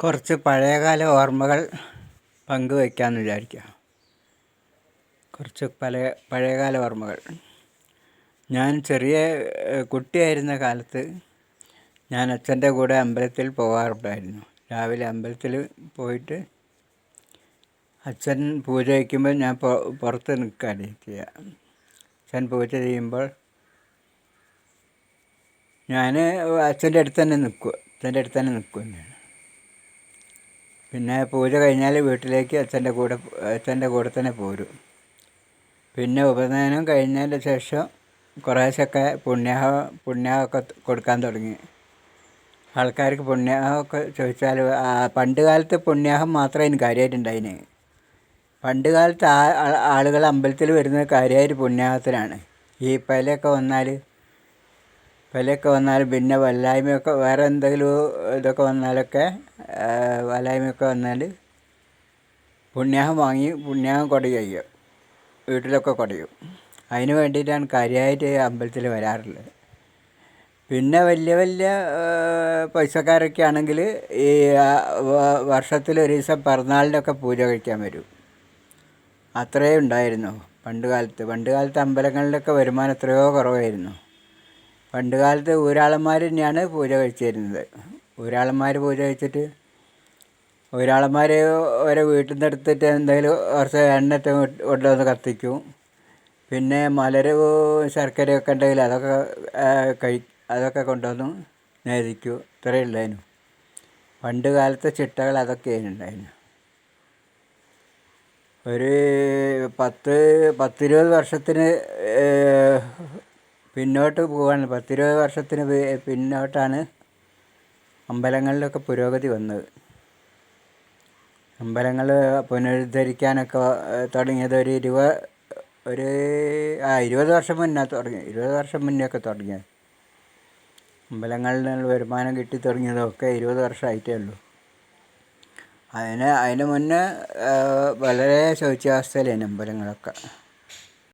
കുറച്ച് പഴയകാല ഓർമ്മകൾ പങ്കുവയ്ക്കാമെന്ന് വിചാരിക്കുക കുറച്ച് പഴയ പഴയകാല ഓർമ്മകൾ. ഞാൻ ചെറിയ കുട്ടിയായിരുന്ന കാലത്ത് ഞാൻ അച്ഛന്റെ കൂടെ അമ്പലത്തിൽ പോകാറുണ്ടായിരുന്നു രാവിലെ അമ്പലത്തിൽ പോയിട്ട് അച്ഛൻ പൂജ വയ്ക്കുമ്പോൾ ഞാൻ പുറത്ത് നിൽക്കുകയാണ് ചെയ്യുക. അച്ഛൻ പൂജ ചെയ്യുമ്പോൾ ഞാൻ അച്ഛന്റെ അടുത്ത് തന്നെ നിൽക്കും. അച്ഛന്റെ അടുത്ത് തന്നെ നിൽക്കും പിന്നെ പൂജ കഴിഞ്ഞാൽ വീട്ടിലേക്ക് അച്ഛന്റെ കൂടെ അച്ഛന്റെ കൂടെ തന്നെ പോരും. പിന്നെ ഉപനയനം കഴിഞ്ഞതിന് ശേഷം കുറേശ്ശൊക്കെ പുണ്യാഹ പുണ്യാഹമൊക്കെ കൊടുക്കാൻ തുടങ്ങി. ആൾക്കാർക്ക് പുണ്യാഹമൊക്കെ ചോദിച്ചാൽ പണ്ട് കാലത്ത് പുണ്യാഹം മാത്രമേ എനിക്ക് കാര്യമായിട്ടുണ്ടായിന് പണ്ട് കാലത്ത് ആ- ആളുകൾ അമ്പലത്തിൽ വരുന്ന കാര്യമായിട്ട് പുണ്യാഹത്തിനാണ്. ഈ പലയൊക്കെ വന്നാൽ പലയൊക്കെ വന്നാൽ പിന്നെ വല്ലായ്മയൊക്കെ വേറെ എന്തെങ്കിലും ഇതൊക്കെ വന്നാലൊക്കെ ആ, വല്ലായ്മയൊക്കെ വന്നാൽ പുണ്യാഹം വാങ്ങി പുണ്യാഹം കൊട ചെയ്യും. വീട്ടിലൊക്കെ കൊടയും അതിന് വേണ്ടിയിട്ടാണ് കാര്യമായിട്ട് അമ്പലത്തിൽ വരാറുള്ളത്. പിന്നെ വലിയ വലിയ പൈസക്കാരൊക്കെ ആണെങ്കിൽ ഈ വർഷത്തിൽ ഒരു ദിവസം പിറന്നാളിനൊക്കെ പൂജ കഴിക്കാൻ വരും. അത്രയേ ഉണ്ടായിരുന്നു. പണ്ട് കാലത്ത് പണ്ട് കാലത്ത് അമ്പലങ്ങളിലൊക്കെ വരുമാനം എത്രയോ കുറവായിരുന്നു. പണ്ട് കാലത്ത് ഊരാളന്മാർ തന്നെയാണ് പൂജ കഴിച്ചിരുന്നത്. ഊരാളന്മാർ പൂജ കഴിച്ചിട്ട് ഊരാളന്മാർ ഓരോ വീട്ടിൽ നിന്ന് എടുത്തിട്ട് എന്തെങ്കിലും കുറച്ച് എണ്ണറ്റ് കൊണ്ടുവന്ന് കത്തിക്കും. പിന്നെ മലര് ശർക്കരയൊക്കെ ഉണ്ടെങ്കിൽ അതൊക്കെ കഴി അതൊക്കെ കൊണ്ടുവന്ന് നേദിക്കും ഇത്രയേ ഉള്ളതിനും പണ്ട് കാലത്തെ ചിട്ടകൾ അതൊക്കെയാണ് ഉണ്ടായിരുന്നു. ഒരു പത്ത് പത്തിരുപത് വർഷത്തിന് പിന്നോട്ട് പോവാണ്. പത്തിരുപത് വർഷത്തിന് പിന്നോട്ടാണ് അമ്പലങ്ങളിലൊക്കെ പുരോഗതി വന്നത്. അമ്പലങ്ങൾ പുനരുദ്ധരിക്കാനൊക്കെ തുടങ്ങിയത് ഒരു ഇരുപത് ഒരു ആ ഇരുപത് വർഷം മുന്നേ തുടങ്ങി ഇരുപത് വർഷം മുന്നേ ഒക്കെ തുടങ്ങിയത്. അമ്പലങ്ങളിൽ നിന്നുള്ള വരുമാനം കിട്ടി തുടങ്ങിയതൊക്കെ ഇരുപത് വർഷമായിട്ടേ ഉള്ളൂ. അതിന് അതിന് മുന്നേ വളരെ ശോച്യാവസ്ഥയിലായിരുന്നു അമ്പലങ്ങളൊക്കെ.